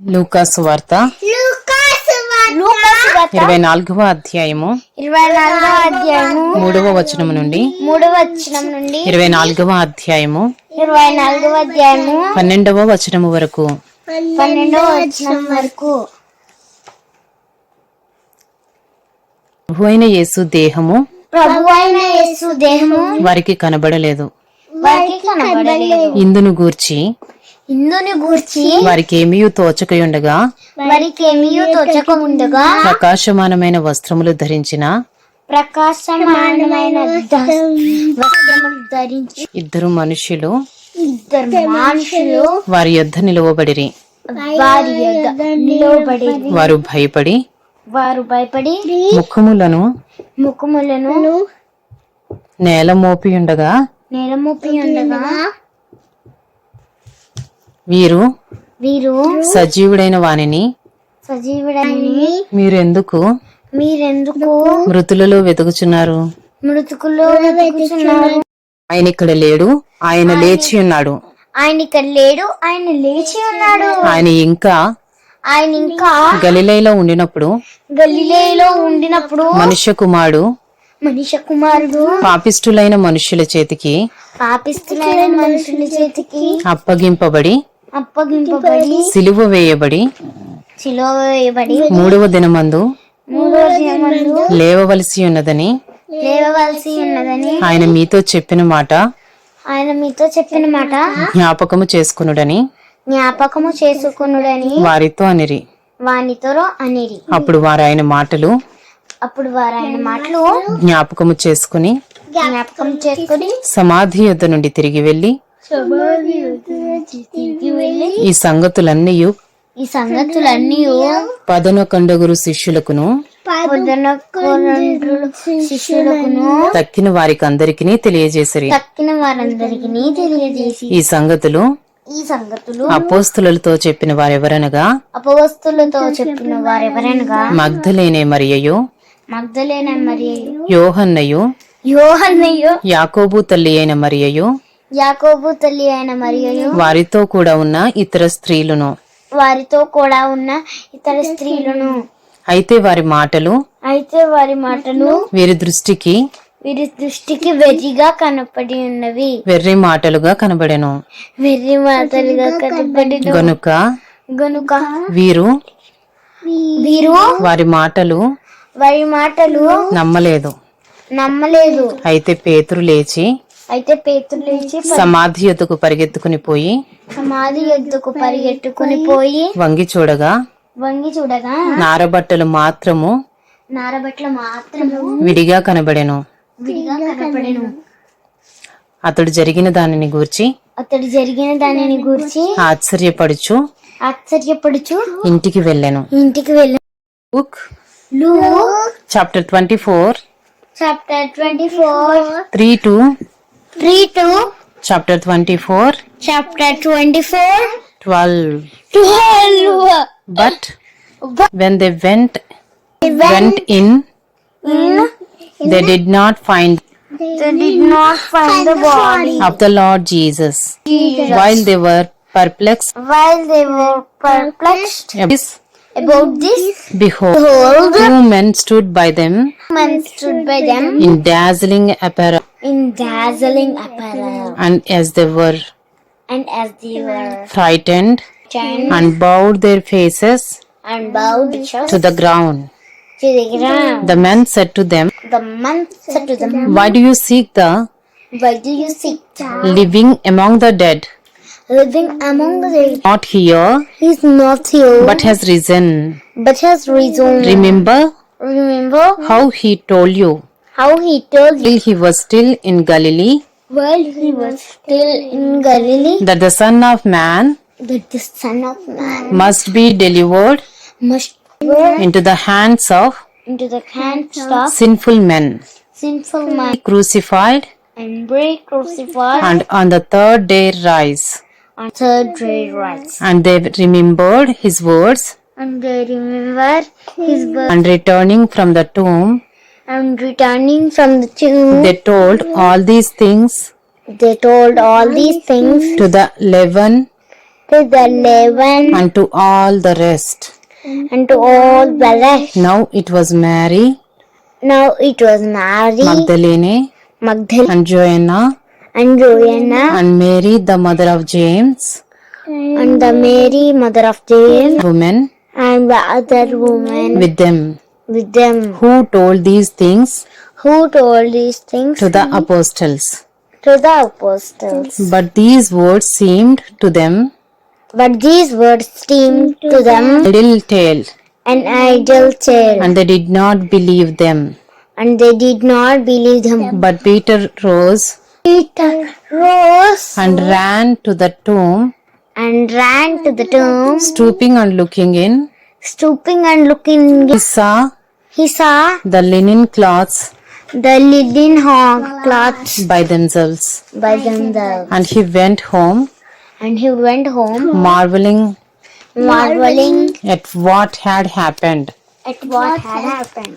లూకాసు వార్త. ఇరవై నాలుగవ అధ్యాయము. ఇరవై నాలుగవ అధ్యాయము. మూడవ వచనము నుండి. మూడవ వచనం నుండి. ఇరవై నాలుగవ అధ్యాయము. ఇరవై నాలుగవ అధ్యాయము. పన్నెండవ వచనము వరకు. పన్నెండవ వచనం వరకు. ప్రభు అయిన యేసు దేహము ప్రభు అయిన యేసు దేహము వారికి కనబడలేదు. వారికి కనబడలేదు. ఇందును గూర్చి ఇందుని గూర్చి వారికి ఏమీ తోచకయుండగా వారికి ఏమీ తోచక ఉండగా ప్రకాశమానమైన వస్త్రములు ధరించిన ప్రకాశమానమైన వస్త్రములు ధరించి ఇద్దరు మనుష్యులు ఇద్దరు మనుషులు వారి యొద్ద నిలువబడిరి. వారి యొద్ద నిలవబడి వారు భయపడి వారు భయపడి ముఖములను ముఖములను నేల మోపియుండగా నేలమూపి ఉండగా వీరు వీరు సజీవుడైన వానిని సజీవుడని మీరెందుకు మీరెందుకు మృతులలో వెతుకుచున్నారు? మృతుకులో వెతుకుతున్నారు ఆయన ఇక్కడ లేడు ఆయన లేచి ఉన్నాడు. ఆయన ఇక్కడ లేడు ఆయన లేచి ఉన్నాడు. ఆయన ఇంకా ఆయన ఇంకా గలిలైలో ఉండినప్పుడు గలిలేలో ఉండినప్పుడు మనుష్య కుమారుడు మనిషి కుమారుడు పాపిష్టులైన మనుష్యుల చేతికి పాపిస్తులైన మనుషుల చేతికి అప్పగింపబడి అప్పగింపబడి సిలువ వేయబడి శిలో వేయబడి మూడవ దినమందు మూడో దినమందు లేవవలసి ఉన్నదని లేవవలసి ఉన్నదని ఆయన మీతో చెప్పిన మాట ఆయన మీతో చెప్పిన మాట జ్ఞాపకము చేసుకునుడని జ్ఞాపకము చేసుకునుడని వారితో అనిరి. వానితో అనిరి. అప్పుడు వారు ఆయన మాటలు అప్పుడు వారు ఆయన మాటలు జ్ఞాపకము చేసుకుని జ్ఞాపకం చేసుకుని సమాధి యొద్ద నుండి తిరిగి వెళ్ళి ఈ సంగతులన్నీ ఈ సంగతులన్నీ పదనొకండగురు శిష్యులకును శిష్యులకును తక్కిన వారికి అందరికీ తెలియజేసిరి. తక్కిన వారందరికి తెలియజేసి ఈ సంగతులు ఈ సంగతులు అపోస్తులతో చెప్పిన వారెవరనగా? అపవస్తులతో చెప్పిన వారెవరనగా? మగ్ధలేనే మరియయు మగ్ధలేన మరియు యోహన్నయు యోహన్నయ్యో యాకోబు తల్లి అయిన మరియయు యాకోబు తల్లి అయిన మరియు వారితో కూడా ఉన్న ఇతర స్త్రీలను. వారితో కూడా ఉన్న ఇతర స్త్రీలను. అయితే వారి మాటలు అయితే వారి మాటలు వీరి దృష్టికి వీరి దృష్టికి వెర్రిగా కనపడి ఉన్నవి. వెర్రి మాటలుగా కనబడెను. వెర్రి మాటలుగా కనపడి గనుక గనుక వీరు వీరు వారి మాటలు వారి మాటలు నమ్మలేదు. నమ్మలేదు. అయితే పేతురు లేచి అయితే పేతులు లేచి సమాధి యొద్దకు పరిగెత్తుకుని పోయి సమాధి ఎద్దుకు పరిగెట్టుకుని పోయి వంగి చూడగా వంగి చూడగా నారబట్టలు మాత్రము నారబట్ల మాత్రము విడిగా కనబడెను. విడిగా కనపడెను అతడు జరిగిన దానిని గూర్చి అతడు జరిగిన దానిని గురించి ఆశ్చర్యపడుచు ఆశ్చర్యపడుచు ఇంటికి వెళ్ళాను. ఇంటికి వెళ్ళి బుక్ లూ chapter twenty four chapter twenty four three two Read to chapter 24, chapter 24, 12. 12. But But when they went, they went in, in, they did not find they did not find the body of the Lord Jesus. Jesus. While they were perplexed, While they were perplexed, Yes, about this, behold behold, two men stood by them men stood by them in dazzling apparel. in dazzling apparel. and as they were And as they were frightened and bowed their faces and bowed to the ground. to the ground, the men said to them the man said to them, why do you seek the Why do you seek the living among the dead living among the dead? not here He is not here, but has risen. but has risen. remember Remember how he told you. how he told you. While he was still in Galilee. While he was still in Galilee. That the Son of Man that the Son of Man must be delivered must go into the hands of into the hands of sinful men, sinful man. crucified, and be crucified. and on the third day rise. On third day. And they remembered his words, And they remember his birth and returning from the tomb, and returning from the tomb, they told all these things they told all these things to the eleven to the eleven, and to all the rest. and to all the rest. Now it was Mary, Now it was Mary, Magdalene, Magdalene, and Joanna, and Joanna, and Mary, the mother of James, and the Mary, mother of James, women. And the other woman. With them, with them, who told these things? Who told these things? To the apostles. to the apostles. But these words seemed to them. But these words seemed to them idle tale, an idle tale, and they did not believe them. and they did not believe them. But Peter rose Peter rose and ran to the tomb, and ran to the tomb, stooping and looking in. stooping and looking. in. He saw He saw the linen cloths the linen hog cloths by themselves, by themselves, and he went home, and he went home, marveling marveling at what had happened. at what had happened.